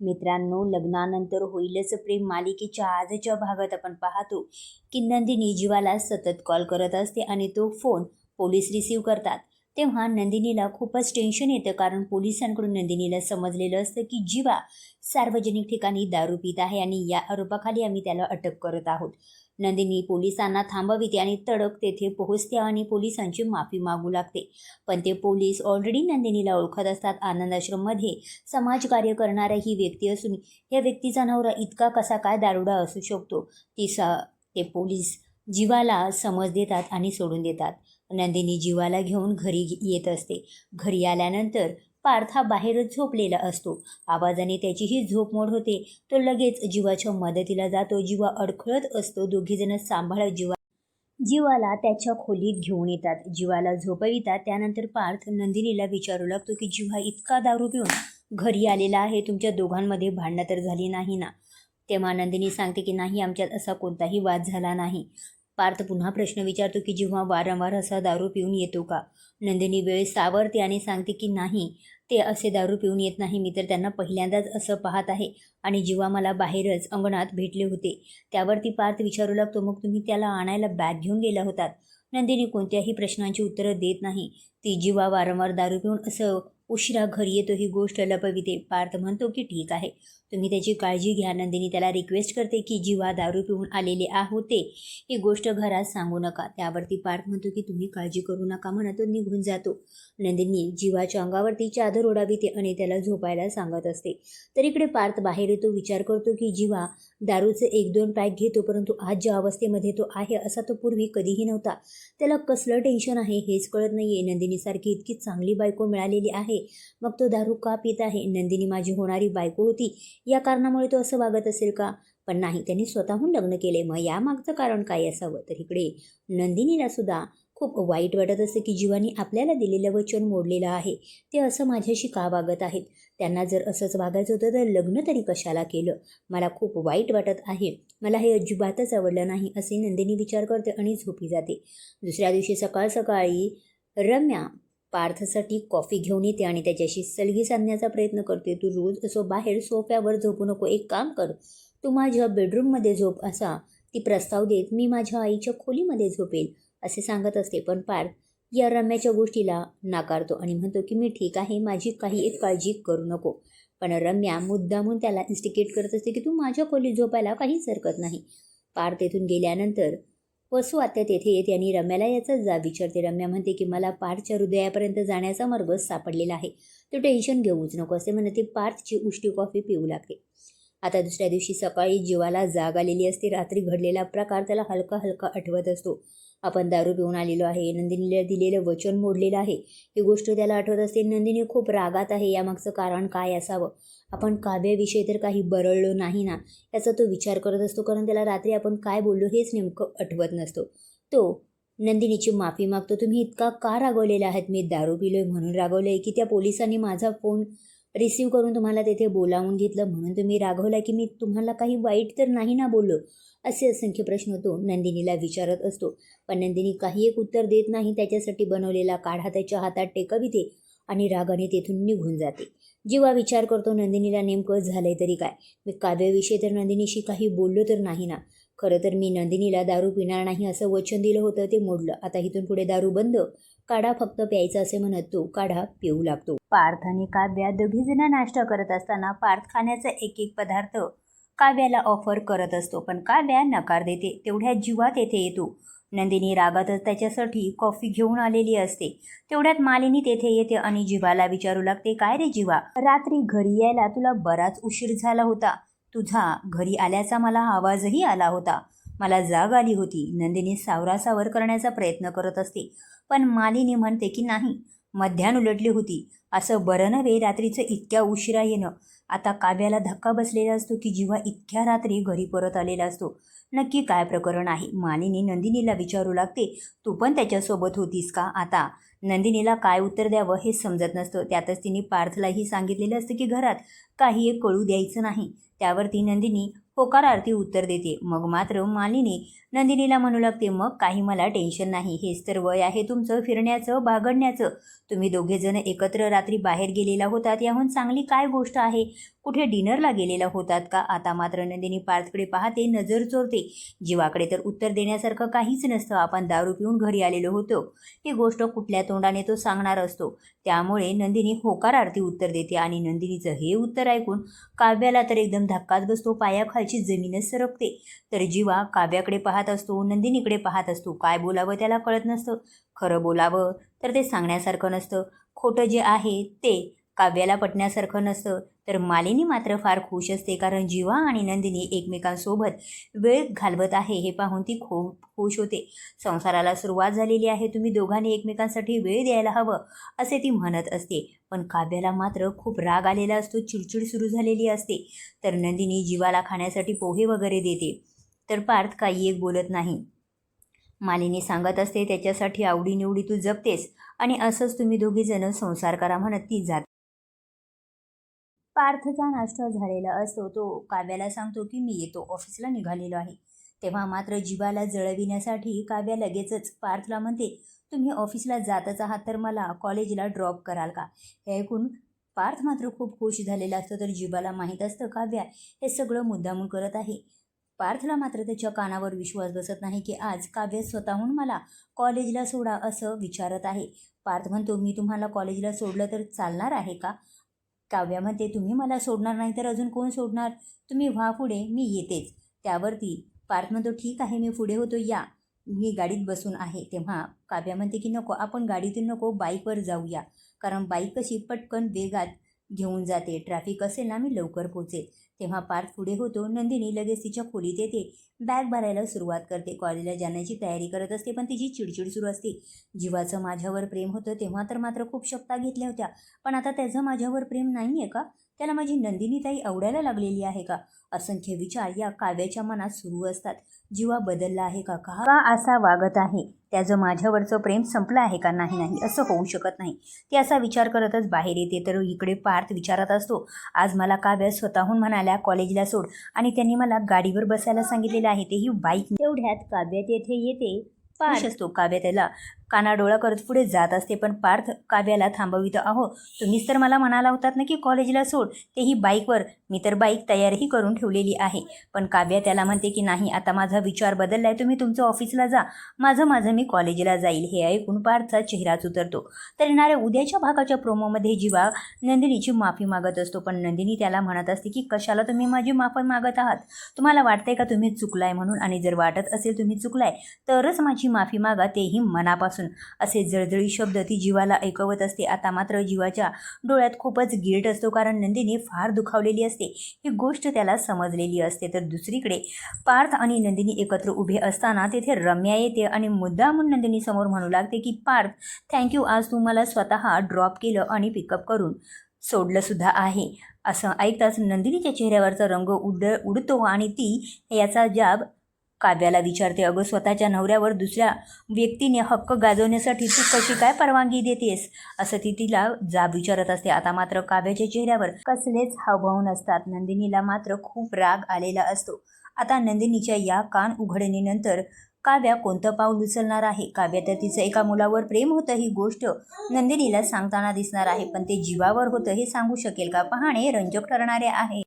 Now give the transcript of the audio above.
मित्रांनो लग्नानंतर होईलच प्रेम. मालिकेच्या आजच्या भागात आपण पाहतो की नंदिनी जीवाला सतत कॉल करत असते आणि तो फोन पोलीस रिसीव करतात. तेव्हा नंदिनीला खूपच टेन्शन येतं कारण पोलिसांकडून नंदिनीला समजलेलं असतं की जीवा सार्वजनिक ठिकाणी दारू पित आहे आणि या आरोपाखाली आम्ही त्याला अटक करत आहोत. नंदिनी पोलिसांना थांबविते आणि तडक तेथे पोहोचते आणि पोलिसांची माफी मागू लागते. पण ते पोलीस ऑलरेडी नंदिनीला ओळखत असतात. आनंदाश्रममध्ये समाजकार्य करणारा ही व्यक्ती असून या व्यक्तीचा नवरा इतका कसा काय दारुडा असू शकतो? ती सा ते पोलीस जीवाला समज देतात आणि सोडून देतात. नंदिनी जीवाला घेऊन घरी येत असते. घरी आल्यानंतर पार्थ हा बाहेरच झोपलेला असतो. आवाजाने त्याचीही झोप मोड होते. तो लगेच जीवाच्या मदतीला जातो. जीवा अडखळत असतो. दोघीजण सांभाळत जीवा जीवाला त्याच्या खोलीत घेऊन येतात. जीवाला झोपवितात त्यानंतर पार्थ नंदिनीला विचारू लागतो की जीवा इतका दारू पिऊन घरी आलेला आहे. तुमच्या दोघांमध्ये भांडणं तर झाली नाही ना? तेव्हा नंदिनी सांगते की नाही आमच्यात असा कोणताही वाद झाला नाही. पार्थ पुन्हा प्रश्न विचारतो की जेव्हा वारंवार असा दारू पिऊन येतो का? नंदिनी वेळ सावरते आणि सांगते की नाही ते असे दारू पिऊन येत नाही. मी तर त्यांना पहिल्यांदाच असं पाहत आहे. आणि जेव्हा मला बाहेरच अंगणात भेटले होते त्यावरती पार्थ विचारू लागतो मग तुम्ही त्याला आणायला बॅग घेऊन गेला होतात? नंदिनी कोणत्याही प्रश्नांची उत्तरं देत नाही. ती जीवा वारंवार दारू पिऊन असं उशिरा घरी येतो ही गोष्ट लपविते. पार्थ म्हणतो की ठीक आहे. तुम्ही त्याची काळजी घ्या. नंदिनी त्याला रिक्वेस्ट करते की जीवा दारू पिऊन आलेले होते ही गोष्ट घरात सांगू नका. त्यावरती पार्थ म्हणतो की तुम्ही काळजी करू नका म्हणत तो निघून जातो. नंदिनी जीवाच्या अंगावरती चादर ओढाविते आणि त्याला झोपायला सांगत असते. तर इकडे पार्थ बाहेर येतो. विचार करतो की जीवा दारूचे एक दोन पॅक घेतो परंतु आज ज्या अवस्थेमध्ये तो आहे असा तो पूर्वी कधीही नव्हता. त्याला कसलं टेन्शन आहे हेच कळत नाही आहे नंदिनीसारखी इतकी चांगली बायको मिळालेली आहे. मग तो दारू का पित आहे? नंदिनी माझी होणारी बायको होती. या कारणामुळे तो असं वागत असेल का? पण नाही त्यांनी स्वतःहून लग्न केले. मग यामागचं कारण काय असावं? तर इकडे नंदिनीला सुद्धा खूप वाईट वाटत असते की जीवानी आपल्याला दिलेलं वचन मोडलेलं आहे. ते असं माझ्याशी का वागत आहेत? त्यांना जर असंच वागायचं होतं तर लग्न तरी कशाला केलं? मला खूप वाईट वाटत आहे. मला हे अजिबातच आवडलं नाही असे नंदिनी विचार करते आणि झोपी जाते. दुसऱ्या दिवशी सकाळ सकाळी रम्या पार्थसाठी कॉफी घेऊन येते आणि त्याच्याशी सलगी साधण्याचा प्रयत्न करते. तू रोज असो बाहेर सोफ्यावर झोपू नको. एक काम कर. तू माझ्या बेडरूममध्ये झोप असा. ती प्रस्ताव देत मी माझ्या आईच्या खोलीमध्ये झोपेल असे सांगत असते. पण पार्थ या रम्याच्या गोष्टीला नाकारतो आणि म्हणतो की मी ठीक आहे. माझी काही एक काळजी करू नको. पण रम्या मुद्दामून त्याला इन्स्टिकेट करत असते की तू माझ्या खोलीत झोपायला काहीच हरकत नाही. पार तेथून गेल्यानंतर वसू आत्या तेथे येत यांनी रम्याला याचा जा विचारते. रम्या म्हणते की मला पार्थच्या हृदयापर्यंत जाण्याचा मार्ग सापडलेला आहे. तो टेन्शन घेऊच नको असे म्हणते. पार्थची उष्टी कॉफी पिऊ लागते. आता दुसऱ्या दिवशी सकाळी जीवाला जाग आलेली असते. रात्री घडलेला प्रकार त्याला हलका हलका आठवत असतो. आपण दारू पिऊन आलेलो आहे. नंदिनीला दिलेलं वचन मोडलेलं आहे. ही गोष्ट त्याला आठवत असते. नंदिनी खूप रागात आहे. यामागचं कारण काय असावं? आपण काव्याविषयी तर काही बरळलो नाही ना? याचा तो विचार करत असतो. कारण त्याला रात्री आपण काय बोललो हेच नेमकं आठवत नसतो. तो नंदिनीची माफी मागतो. तुम्ही इतका का रागवलेला आहात? मी दारू पिलोय म्हणून रागवलं आहे की त्या पोलिसांनी माझा फोन रिसीव करून तुम्हाला तेथे बोलावून घेतलं. म्हणून तुम्ही रागवला की मी तुम्हाला काही वाईट तर नाही ना बोललो? असे असंख्य प्रश्न तो नंदिनीला विचारत असतो. पण नंदिनी काही एक उत्तर देत नाही. त्याच्यासाठी बनवलेला काढा त्याच्या हातात टेकविते आणि रागाने तेथून निघून जाते. जेव्हा विचार करतो नंदिनीला नेमकं झालंय तरी काय? मी काव्याविषयी तर नंदिनीशी काही बोललो तर नाही ना? खरं तर मी नंदिनीला दारू पिणार नाही असं वचन दिलं होतं ते मोडलं. आता इथून पुढे दारू बंद. काढा फक्त प्यायचा असे म्हणत तो काढा पिऊ लागतो. पार्थ आणि काव्या दोघीजण नाश्ता करत असताना पार्थ खाण्याचा एक एक पदार्थ काव्याला ऑफर करत असतो पण काव्या नकार देते. तेवढ्या जीवात येथे येतो. नंदिनी रागातच त्याच्यासाठी कॉफी घेऊन आलेली असते. तेवढ्यात मालिनी तेथे येते आणि जिवाला विचारू लागते काय रे जिवा रात्री घरी यायला तुला बराच उशीर झाला होता. तुझा घरी आल्याचा मला आवाजही आला होता. मला जाग आली होती. नंदिनी सावरासावर करण्याचा प्रयत्न करत असते. पण मालिनी म्हणते की नाही मध्यान उलटली होती. असं बरं नव्हे रात्रीचं इतक्या उशिरा येणं. आता काव्याला धक्का बसलेला असतो की जेव्हा इतक्या रात्री घरी परत आलेला असतो. नक्की काय प्रकरण आहे? मालिनी नंदिनीला विचारू लागते तू पण त्याच्यासोबत होतीस का आता? नंदिनीला काय उत्तर द्यावं हे समजत नसतं. त्यातच तिने पार्थलाही सांगितलेलं असतं की घरात काही एक कळू द्यायचं नाही. त्यावरती नंदिनी होकारार्थी उत्तर देते. मग मात्र मालिनी नंदिनीला म्हणू लागते मग काही मला टेन्शन नाही. हेच तर वय आहे तुमचं फिरण्याचं बागडण्याचं. तुम्ही दोघेजण एकत्र रात्री बाहेर गेलेला होतात. याहून चांगली काय गोष्ट आहे? कुठे डिनरला गेलेला होतात का? आता मात्र नंदिनी पार्थकडे पाहते नजर चोरते. जीवाकडे तर उत्तर देण्यासारखं काहीच नसतं. आपण दारू पिऊन घरी आलेलो होतो. ही गोष्ट कुठल्या तोंडाने तो सांगणार असतो. त्यामुळे नंदिनी होकारार्थी उत्तर देते आणि नंदिनीचं हे उत्तर ऐकून काव्याला तर एकदम धक्काच बसतो. पायाखालची जमीनच सरकते. तर जीवा काव्याकडे पाहत असतो नंदिनीकडे पाहत असतो. काय बोलावं त्याला कळत नसतं. खरं बोलावं तर ते सांगण्यासारखं नसतं. खोटं जे आहे ते काव्याला पटण्यासारखं नसतं. तर मालिनी मात्र फार खुश असते कारण जीवा आणि नंदिनी एकमेकांसोबत वेळ घालवत आहे हे पाहून ती खूप खुश होते. संसाराला सुरुवात झालेली आहे. तुम्ही दोघांनी एकमेकांसाठी वेळ द्यायला हवं असे ती म्हणत असते. पण काव्याला मात्र खूप राग आलेला असतो. चिडचिड सुरू झालेली असते. तर नंदिनी जीवाला खाण्यासाठी पोहे वगैरे देते. तर पार्थ काही एक बोलत नाही. मालिनी सांगत असते त्याच्यासाठी आवडीनिवडी तू जपतेस आणि असंच तुम्ही दोघीजणं संसार करा म्हणत ती जात. पार्थचा नाश्ता झालेला असतो. तो काव्याला सांगतो की मी येतो. ऑफिसला निघालेलो आहे. तेव्हा मात्र जीवाला जळविण्यासाठी काव्या लगेचच पार्थला म्हणते तुम्ही ऑफिसला जातच आहात तर मला कॉलेजला ड्रॉप कराल का? हे ऐकून पार्थ मात्र खूप खुश झालेला असतो. तर जीवाला माहीत असतं काव्या हे सगळं मुद्दामून करत आहे. पार्थला मात्र त्याच्या कानावर विश्वास बसत नाही की आज काव्य स्वतःहून मला कॉलेजला सोडा असं विचारत आहे. पार्थ म्हणतो मी तुम्हाला कॉलेजला सोडलं तर चालणार आहे का? काव्यामध्ये तुम्ही मला सोडणार नाही तर अजून कोण सोडणार? तुम्ही व्हा पुढे मी येतेच. त्यावरती पार्थ म्हणतो ठीक आहे मी पुढे होतो या. मी गाडीत बसून आहे. तेव्हा काव्या म्हणते की नको आपण गाडीतून नको बाईकवर जाऊया. कारण बाईक कशी पटकन वेगात घेऊन जाते. ट्रॅफिक असेल ना मी लवकर पोचेल तेव्हा पार्थ पुढे होतो. नंदिनी लगेच तिच्या खोलीत येते. बॅग भरायला सुरुवात करते. कॉलेजला जाण्याची तयारी करत असते पण तिची चिडचिड सुरू असते. जीवाचं माझ्यावर प्रेम होतं तेव्हा तर मात्र खूप शक्ता घेतल्या होत्या. पण आता त्याचं माझ्यावर प्रेम नाही आहे का? त्याला माझी नंदिनी ताई आवडायला लागलेली आहे का? असंख्य विचार या काव्याच्या मनात सुरू असतात. जीवा बदलला आहे का का? का असा वागत आहे? त्याचं माझ्यावरचं प्रेम संपलं आहे का? नाही नाही असं होऊ शकत नाही. ती असा विचार करतच बाहेर येते तर इकडे पार्थ विचारत असतो आज मला काव्य स्वतःहून म्हणाल्या कॉलेजला सोड? आणि त्यांनी मला गाडीवर बसायला सांगितलेलं आहे तेही बाईक. तेवढ्यात काव्य तेथे येते पार्थ. असतो काव्य त्याला. कानाडोळा करत पुढे जात असते. पण पार्थ काव्याला थांबवितं आहो तुम्हीच तर मला म्हणाला होतात ना की कॉलेजला सोड. तेही बाईकवर. मी तर बाईक तयारही करून ठेवलेली आहे. पण काव्या त्याला म्हणते की नाही आता माझा विचार बदलला आहे तुम्ही तुमचं ऑफिसला जा. माझं माझं मी कॉलेजला जाईल. हे ऐकून पार्थचा चेहराच उतरतो तर येणाऱ्या उद्याच्या भागाच्या प्रोमोमध्ये जीवा नंदिनीची माफी मागत असतो. पण नंदिनी त्याला म्हणत असते की कशाला तुम्ही माझी माफी मागत आहात? तुम्हाला वाटतंय का तुम्ही चुकलाय म्हणून? आणि जर वाटत असेल तुम्ही चुकलाय तरच माझी माफी मागा. तेही मनापासून मनापासून असे जळजळी शब्द ती जीवाला ऐकवत असते. आता मात्र जीवाच्या डोळ्यात खूपच गिल्ट असतो कारण नंदिनी फार दुखावलेली असते. ही गोष्ट त्याला समजलेली असते. तर दुसरीकडे पार्थ आणि नंदिनी एकत्र उभे असताना तेथे रम्या येते आणि मुद्दामून नंदिनी समोर म्हणू लागते की पार्थ थँक्यू आज तू मला स्वतः ड्रॉप केलं आणि पिकअप करून सोडलं सुद्धा आहे. असं ऐकताच नंदिनीच्या चेहऱ्यावरचा रंग उड उडतो आणि ती याचा जाब काव्याला विचारते अगं स्वतःच्या नवऱ्यावर दुसऱ्या व्यक्तीने हक्क गाजवण्यासाठी तू कशी काय परवानगी देतेस? असं ती तिला जाब विचारत असते. आता मात्र काव्याच्या चेहऱ्यावर कसलेच हावभाव नसतात. नंदिनीला मात्र खूप राग आलेला असतो. आता नंदिनीच्या या कान उघडणीनंतर काव्या कोणतं पाऊल उचलणार आहे? काव्या तर तिचं एका मुलावर प्रेम होतं ही गोष्ट नंदिनीला सांगताना दिसणार आहे. पण ते जीवावर होतं हे सांगू शकेल का? पाहणे रंजक ठरणारे आहे.